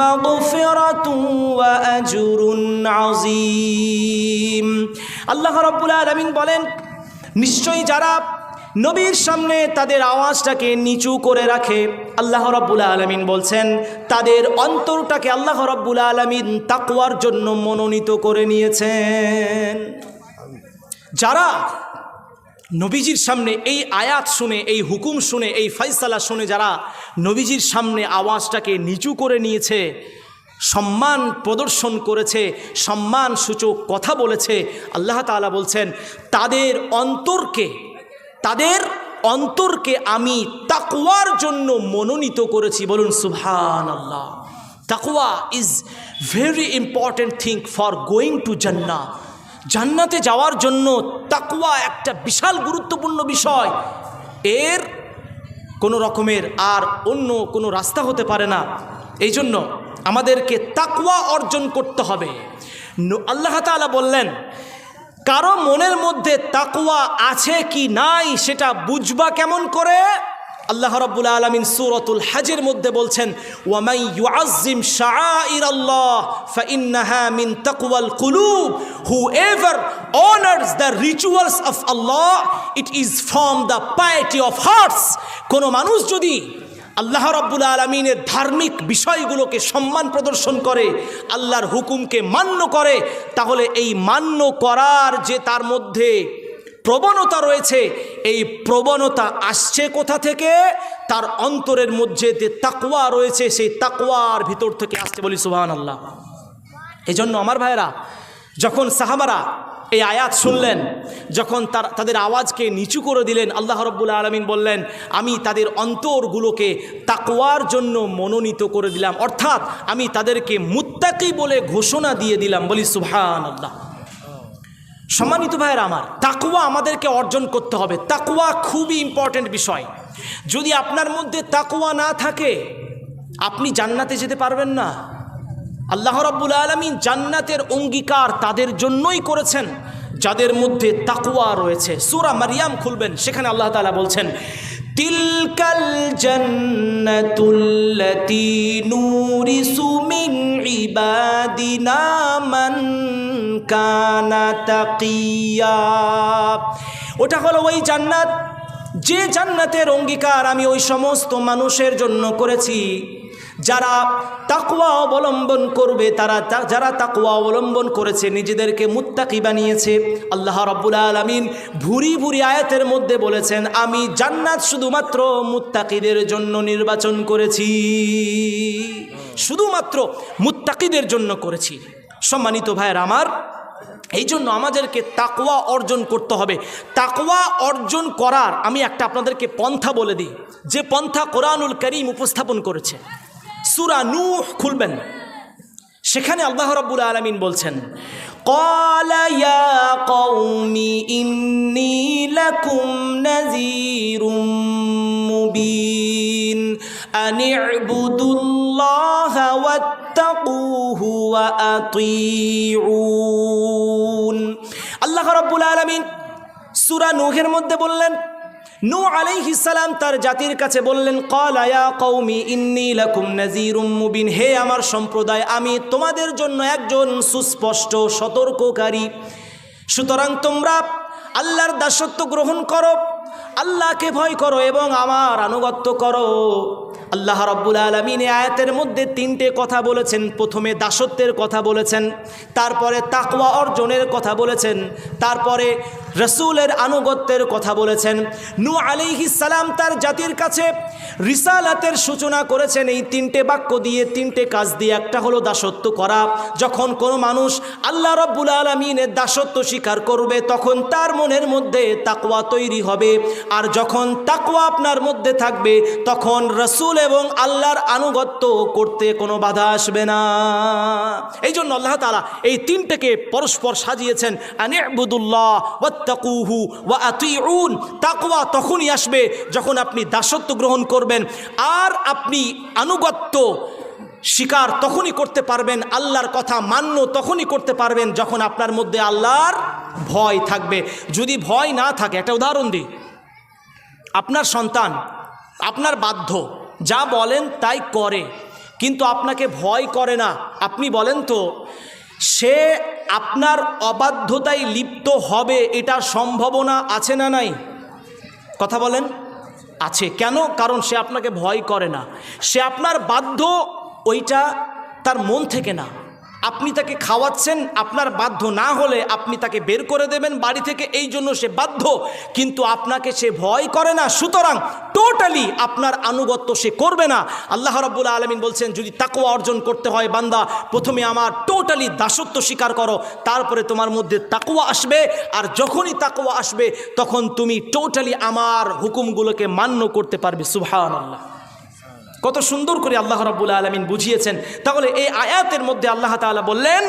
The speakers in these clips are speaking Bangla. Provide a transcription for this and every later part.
مغفرة وأجر عظيم আল্লাহ রব্বুল আলমিন বলেন নিশ্চয়ই যারা নবীর সামনে তাদের আওয়াজটাকে নিচু করে রাখে আল্লাহ রব্বুল আলমিন বলছেন তাদের অন্তরটাকে আল্লাহ রব্বুল আলমিন তাকুয়ার জন্য মনোনীত করে নিয়েছেন যারা নবীজির সামনে এই আয়াত শুনে, এই হুকুম শুনে, এই ফয়সালা শুনে যারা নবীজির সামনে আওয়াজটাকে নিচু করে নিয়েছে, সম্মান প্রদর্শন করেছে, সম্মান সূচক কথা বলেছে, আল্লাহ তাআলা বলছেন, তাদের অন্তরকে তাদের অন্তরকে আমি তাকুয়ার জন্য মনোনীত করেছি। বলুন সুবহান আল্লাহ তাকুয়া is very important thing for going to জান্না জান্নাতে যাওয়ার জন্য তাকুয়া একটা বিশাল গুরুত্বপূর্ণ বিষয়। এর কোনো রকমের আর অন্য কোনো রাস্তা হতে পারে না। এই জন্য আমাদেরকে তাকুয়া অর্জন করতে হবে। আল্লাহ তাআলা বললেন, কারও মনের মধ্যে তাকুয়া আছে কি নাই সেটা বুঝবা কেমন করে? আল্লাহ রাব্বুল আলামিন সূরাতুল হজের মধ্যে বলছেন ওয়ামাই ইউআজ্জিম শাআইর আল্লাহ ফাইন্নাহা মিন তাকওয়াল কুলুব। Whoever honours the rituals of Allah it is from the piety of hearts. কোন মানুষ যদি আল্লাহ রাব্বুল আলমিনের ধার্মিক বিষয়গুলোকে সম্মান প্রদর্শন করে, আল্লাহর হুকুমকে মান্য করে, তাহলে এই মান্য করার যে তার মধ্যে প্রবণতা রয়েছে। এই প্রবণতা আসছে কোথা থেকে? তার অন্তরের মধ্যে যে তাকুয়া রয়েছে, সেই তাকুয়ার ভিতর থেকে আসছে বলি সুবাহান আল্লাহ এই জন্য আমার ভাইয়েরা, যখন সাহাবারা এই আয়াত শুনলেন, যখন তার, তাদের আওয়াজকে নিচু করে দিলেন, আল্লাহ রব্বুল আলমিন বললেন, আমি তাদের অন্তরগুলোকে তাকওয়ার জন্য মনোনীত করে দিলাম। অর্থাৎ আমি তাদেরকে মুত্তাকি বলে ঘোষণা দিয়ে দিলাম বলি সুবহান আল্লাহ সম্মানিত ভাইয়ের আমার, তাকুয়া আমাদেরকে অর্জন করতে হবে। তাকুয়া খুবই ইম্পর্ট্যান্ট বিষয়। যদি আপনার মধ্যে তাকুয়া না থাকে, আপনি জান্নাতে যেতে পারবেন না। আল্লাহ রাব্বুল আলমিন জান্নাতের অঙ্গীকার তাদের জন্যই করেছেন, যাদের মধ্যে তাকুয়া রয়েছে। সুরা মারিয়াম খুলবেন, সেখানে আল্লাহ তালা বলছেন, তিলকাল জান্নাতুল্লাতি নুরিসু মিন ইবাদিনা মান কানা তাকিয়া। ওটা হলো ওই জান্নাত, যে জান্নাতের অঙ্গীকার আমি ওই সমস্ত মানুষের জন্য করেছি। যারা তাকুয়া অবলম্বন করবে, তারা যারা তাকুয়া অবলম্বন করেছে, নিজেদেরকে মুত্তাকি বানিয়েছে। আল্লাহ রব্বুল আলমিন ভুরি ভুরি আয়াতের মধ্যে বলেছেন, আমি জান্নাত শুধুমাত্র মুত্তাকিদের জন্য নির্বাচন করেছি। শুধুমাত্র মুত্তাকিদের জন্য করেছি। সম্মানিত ভাইয়ের আমার এই জন্য আমাদেরকে তাকওয়া অর্জন করতে হবে তাকওয়া অর্জন করার আমি একটা আপনাদেরকে পন্থা বলে দিই যে পন্থা কোরআনুল করিম উপস্থাপন করেছে সুরা নূহ খুলবেন সেখানে আল্লাহ রাব্বুল আলামিন বলছেন قال يا قوم إني لكم نذير مبين أن اعبدوا الله واتقوه وأطيعون আল্লাহ রাব্বুল আলামিন সূরা নূহের মধ্যে বললেন নূ আলাইহিস সালাম তার জাতির কাছে বললেন ক্বালা ইয়া কওমি ইন্নী লাকুম নাযীরুম মুবিন হে আমার সম্প্রদায় আমি তোমাদের জন্য একজন সুস্পষ্ট সতর্ককারী সুতরাং তোমরা আল্লাহর দাসত্ব গ্রহণ করো আল্লাহকে ভয় করো এবং আমার আনুগত্য করো আল্লাহ রব্বুল আলমিন আয়াতের মধ্যে তিনটে কথা বলেছেন। প্রথমে দাসত্বের কথা বলেছেন, তারপরে তাকওয়া অর্জনের কথা বলেছেন, তারপরে রসুলের আনুগত্যের কথা বলেছেন। নু আলিহিস সালাম তার জাতির কাছে রিসালাতের সূচনা করেছেন। এই তিনটে বাক্য দিয়ে, তিনটে কাজ দিয়ে, একটা হলো দাসত্ব করা। যখন কোনো মানুষ আল্লাহ রব্বুল আলমিনের দাসত্ব স্বীকার করবে, তখন তার মনের মধ্যে তাকওয়া তৈরি হবে। আর যখন তাকওয়া আপনার মধ্যে থাকবে, তখন রসুল এবং আল্লাহর আনুগত্য করতে কোনো বাধা আসবে না। এই জন্য আল্লাহ তালা এই তিনটেকে পরস্পর সাজিয়েছেন। আনিবুদুল্লাহ ওয়াত্তাকুহু ওয়া আতিউন। তাকওয়া তখনই আসবে যখন আপনি দাসত্ব গ্রহণ করবেন। আর আপনি আনুগত্য স্বীকার তখনই করতে পারবেন, আল্লাহর কথা মান্য তখনই করতে পারবেন যখন আপনার মধ্যে আল্লাহর ভয় থাকবে। যদি ভয় না থাকে, একটা উদাহরণ দিই। আপনার সন্তান, আপনার বাধ্য, যা বলেন তাই করে, কিন্তু আপনাকে ভয় করে না। আপনি বলেন তো সে আপনার অবাধ্যতায় লিপ্ত হবে, এটা সম্ভাবনা আছে না নাই? কথা বলেন। আছে। কেন? কারণ সে আপনাকে ভয় করে না। সে আপনার বাধ্য, ওইটা তার মন থেকে না। আপনি তাকে খাওয়াচ্ছেন, আপনার বাধ্য না হলে আপনি তাকে বের করে দেবেন বাড়ি থেকে, এই জন্য সে বাধ্য। কিন্তু আপনাকে সে ভয় করে না। সুতরাং টোটালি আপনার আনুগত্য সে করবে না। আল্লাহ রাব্বুল আলমিন বলছেন, যদি তাকুয়া অর্জন করতে হয় বান্দা, প্রথমে আমার টোটালি দাসত্ব স্বীকার করো, তারপরে তোমার মধ্যে তাকুয়া আসবে। আর যখনই তাকুয়া আসবে, তখন তুমি টোটালি আমার হুকুমগুলোকে মান্য করতে পারবে। সুবহান আল্লাহ কত সুন্দর করে আল্লাহ রাব্বুল আলমিন বুঝিয়েছেন। তাহলে এই আয়াতের মধ্যে আল্লাহ তাআলা বললেন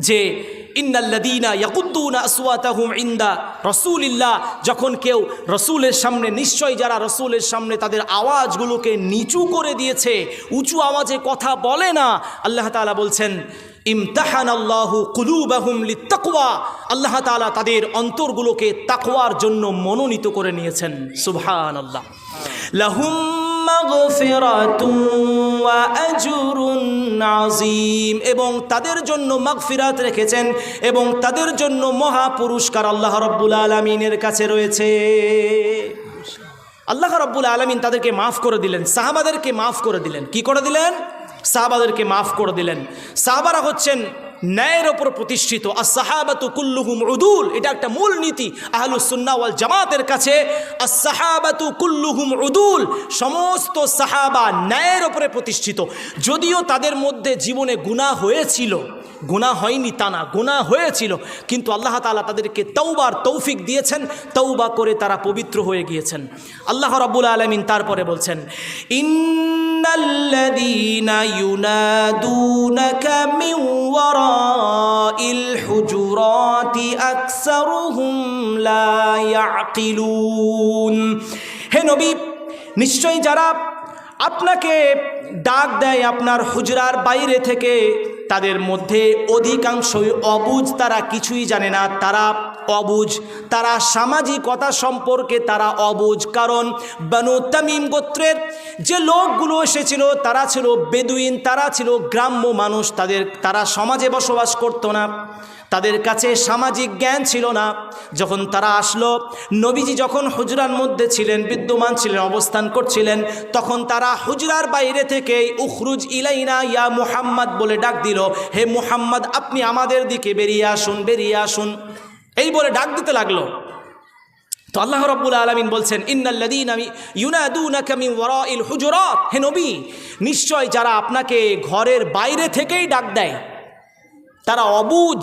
যে ইন্নাল্লাদিনা ইয়াকুদ্দুনা আসওয়াতাহুম ইন্দা রসুলিল্লাহ। যখন কেউ রসুলের সামনে নিশ্চয় যারা রসুলের সামনে তাদের আওয়াজগুলোকে নিচু করে দিয়েছে, উঁচু আওয়াজে কথা বলে না, আল্লাহ তাআলা বলছেন ইমতাহান আল্লাহু কুলুবাহুম লিত্তাকওয়া। আল্লাহ তাআলা তাদের অন্তরগুলোকে তাকওয়ার জন্য মনোনীত করে নিয়েছেন। সুবহানাল্লাহ। লাহুম এবং তাদের জন্য মাগফিরাত রেখেছেন এবং তাদের জন্য মহা পুরস্কার আল্লাহ রাব্বুল আলামিনের কাছে রয়েছে। আল্লাহ রাব্বুল আলামিন তাদেরকে মাফ করে দিলেন, সাহাবাদেরকে মাফ করে দিলেন। কি করে দিলেন? সাহাবাদেরকে মাফ করে দিলেন। সাহাবারা হচ্ছেন ন্যায়ের ওপর প্রতিষ্ঠিত। আর সাহাবাতু কুল্লুহুম উদুল, এটা একটা মূল নীতি আহলুসুন্নাওয়াল জামাতের কাছে। আর সাহাবাতু কুল্লুহুম উদুল, সমস্ত সাহাবা ন্যায়ের ওপরে প্রতিষ্ঠিত। যদিও তাদের মধ্যে জীবনে গুণা হয়েছিল গুনাহ হয়নি তা না, গুনাহ হয়েছিল, কিন্তু আল্লাহ তালা তাদেরকে তৌবার তৌফিক দিয়েছেন তৌবা করে তারা পবিত্র হয়ে গিয়েছেন। আল্লাহ রাব্বুল আলামিন তারপরে বলছেন হে নবী, নিশ্চয়ই যারা আপনাকে ডাক দেয় আপনার হুজরার বাইরে থেকে তাদের মধ্যে অধিকাংশই অবুজ, তারা কিছুই জানে না। তারা অবুজ, তারা সামাজিকতা সম্পর্কে তারা অবুজ। কারণ বানু তামিম গোত্রের যে লোকগুলো এসেছিল, তারা ছিল বেদুইন, তারা ছিল গ্রাম্য মানুষ, তাদের, তারা সমাজে বসবাস করতো না। তাদের কাছে সামাজিক জ্ঞান ছিল না। যখন তারা আসলো, নবীজি যখন হুজরার মধ্যে ছিলেন, বিদ্যমান ছিলেন, অবস্থান করছিলেন, তখন তারা হুজরার বাইরে থেকে উখরুজ ইলাইনা ইয়া মুহাম্মদ বলে ডাক দিল। হে মুহাম্মদ, আপনি আমাদের দিকে বেরিয়ে আসুন বেরিয়ে আসুন। এই বলে ডাক দিতে লাগল। তো আল্লাহ রাব্বুল আলামিন বলছেন, ইন্নাল্লাযীনা ইউনাদুনাকা মিন ওয়ারাইল হুজুরাত। হে নবী, নিশ্চয় যারা আপনাকে ঘরের বাইরে থেকেই ডাক দেয়, তারা অবুঝ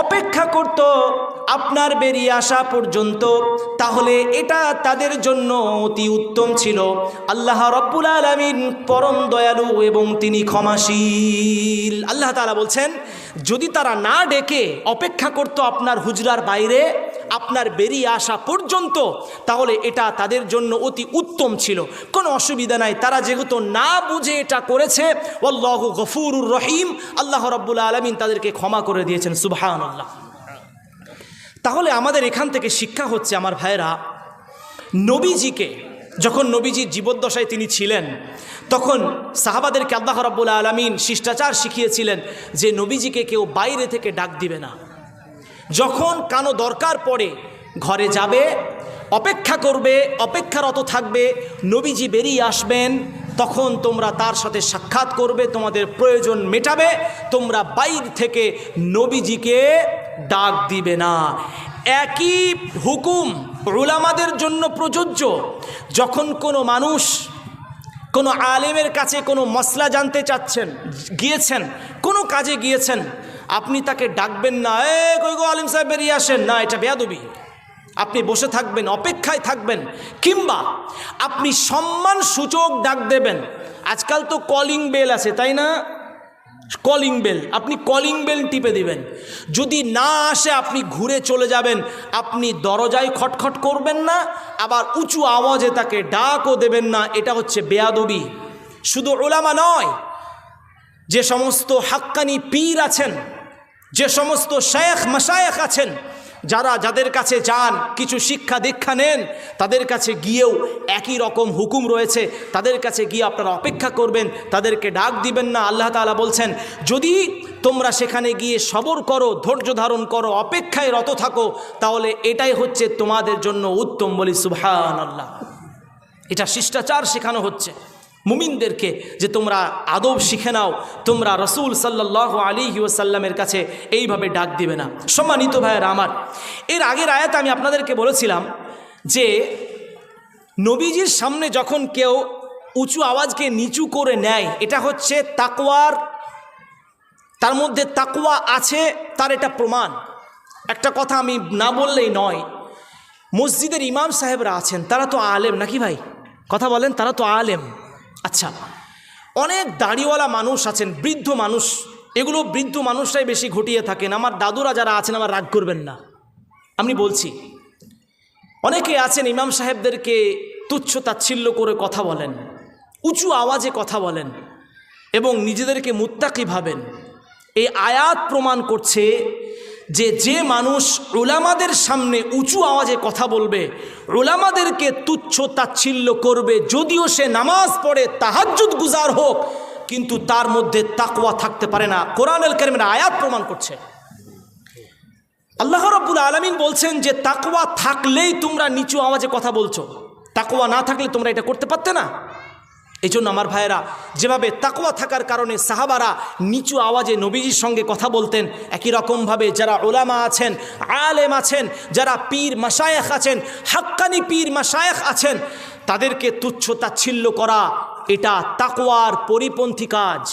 অপেক্ষা করত আপনার বেরিয়ে আসা পর্যন্ত। তাহলে এটা তাদের জন্য অতি উত্তম ছিল। আল্লাহ রব্বুল আলমিন পরম দয়ালু এবং তিনি ক্ষমাশীল। আল্লাহ তালা বলছেন, যদি তারা না ডেকে অপেক্ষা করত আপনার হুজরার বাইরে আপনার বেরিয়ে আসা পর্যন্ত তাহলে এটা তাদের জন্য অতি উত্তম ছিল। কোনো অসুবিধা নাই। তারা যেহেতু না বুঝে এটা করেছে অল্লাহ গফুরুর রহিম। আল্লাহ রব্বুল আলমিন তাদেরকে ক্ষমা করে দিয়েছেন সুবহান আল্লাহ তাহলে আমাদের এখান থেকে শিক্ষা হচ্ছে, আমার ভাইরা নবীজিকে, যখন নবীজির জীবদ্দশায় তিনি ছিলেন, তখন সাহাবাদেরকে আল্লাহ রাব্বুল আলমিন শিষ্টাচার শিখিয়েছিলেন যে, নবীজিকে কেউ বাইরে থেকে ডাক দিবে না। যখন কানো দরকার পড়ে ঘরে যাবে, অপেক্ষা করবে, অপেক্ষারত থাকবে, নবীজি বেরিয়ে আসবেন, তখন তোমরা তার সাথে সাক্ষাৎ করবে, তোমাদের প্রয়োজন মেটাবে, তোমরা বাইর থেকে নবীজিকে ডাক দিবে না। একই হুকুম উলামাদের জন্য প্রযোজ্য। যখন কোনো মানুষ কোনো আলেমের কাছে কোনো মশলা জানতে চাচ্ছেন, গিয়েছেন, কোনো কাজে গিয়েছেন আপনি তাকে ডাকবেন না, এ, কই গো আলিম সাহেব বেরিয়ে আসেন? না, এটা বেয়াদবি। আপনি বসে থাকবেন, অপেক্ষায় থাকবেন, কিংবা আপনি সম্মান সূচক ডাক দেবেন। আজকাল তো কলিং বেল আছে, তাই না? কলিং বেল আপনি কলিং বেল টিপে দিবেন। যদি না আসে, আপনি ঘুরে চলে যাবেন। আপনি দরজায় খটখট করবেন না, আবার উঁচু আওয়াজে তাকে ডাকও দেবেন না, এটা হচ্ছে বেয়াদবি। শুধু ওলামা নয়, যে সমস্ত হাক্কানি পীর আছেন যে সমস্ত শেখ মাসায়েখ আছেন, যারা যাদের কাছে যান, কিছু শিক্ষা দীক্ষা নেন, তাদের কাছে গিয়েও একই রকম হুকুম রয়েছে। তাদের কাছে গিয়ে আপনারা অপেক্ষা করবেন, তাদেরকে ডাক দিবেন না। আল্লাহ তাআলা বলছেন, যদি তোমরা সেখানে গিয়ে সবর করো, ধৈর্য ধারণ করো, অপেক্ষায় রত থাকো, তাহলে এটাই হচ্ছে তোমাদের জন্য উত্তম বলি। সুবহান আল্লাহ এটা শিষ্টাচার শেখানো হচ্ছে। মুমিনদেরকে যে তোমরা আদব শিখে নাও, তোমরা রসুল সাল্লাহ আলী ওসাল্লামের কাছে এইভাবে ডাক দিবে না। সম্মানিত ভাইয়ের আমার, এর আগের আয়াত আমি আপনাদেরকে বলেছিলাম যে নবীজির সামনে যখন কেউ উঁচু আওয়াজকে নিচু করে নেয়, এটা হচ্ছে তাকওয়ার, তার মধ্যে তাকওয়া আছে, তার এটা প্রমাণ। একটা কথা আমি না বললেই নয়, মসজিদের ইমাম সাহেবরা আছেন, তারা তো আলেম নাকি ভাই? কথা বলেন, তারা তো আলেম। আচ্ছা অনেক দাড়িওয়ালা মানুষ আছেন, বৃদ্ধ মানুষ। এগুলো বৃদ্ধ মানুষরাই বেশি ঘটিয়ে থাকেন। আমার দাদুরা যারা আছেন, আমার রাগ করবেন না। আমি বলছি, অনেকে আছেন, ইমাম সাহেবদেরকে তুচ্ছ তাচ্ছিল্য করে কথা বলেন, উঁচু আওয়াজে কথা বলেন এবং নিজেদেরকে মুত্তাকি ভাবেন। এই আয়াত প্রমাণ করছে যে যে মানুষ ওলামাদের সামনে উঁচু আওয়াজে কথা বলবে ওলামাদেরকে তুচ্ছ তাচ্ছিল্য করবে, যদিও সে নামাজ পড়ে তাহাজ্জুদ গুজার হোক, কিন্তু তার মধ্যে তাকওয়া থাকতে পারে না। কোরআনুল কারিমের আয়াত প্রমাণ করছে। আল্লাহ রব্বুল আলমিন বলছেন যে, তাকওয়া থাকলেই তোমরা নিচু আওয়াজে কথা বলছো। তাকওয়া না থাকলে তোমরা এটা করতে পারতে না। এই জন্য আমার ভাইয়েরা, যেভাবে তাকোয়া থাকার কারণে সাহাবারা নিচু আওয়াজে নবীজির সঙ্গে কথা বলতেন, একই রকমভাবে যারা ওলামা আছেন, আলেম আছেন, যারা পীর মাসায়েখ আছেন, হাক্কানি পীর মাসায়েখ আছেন, তাদেরকে তুচ্ছ তাচ্ছিল্য করা, এটা তাকোয়ার পরিপন্থী কাজ।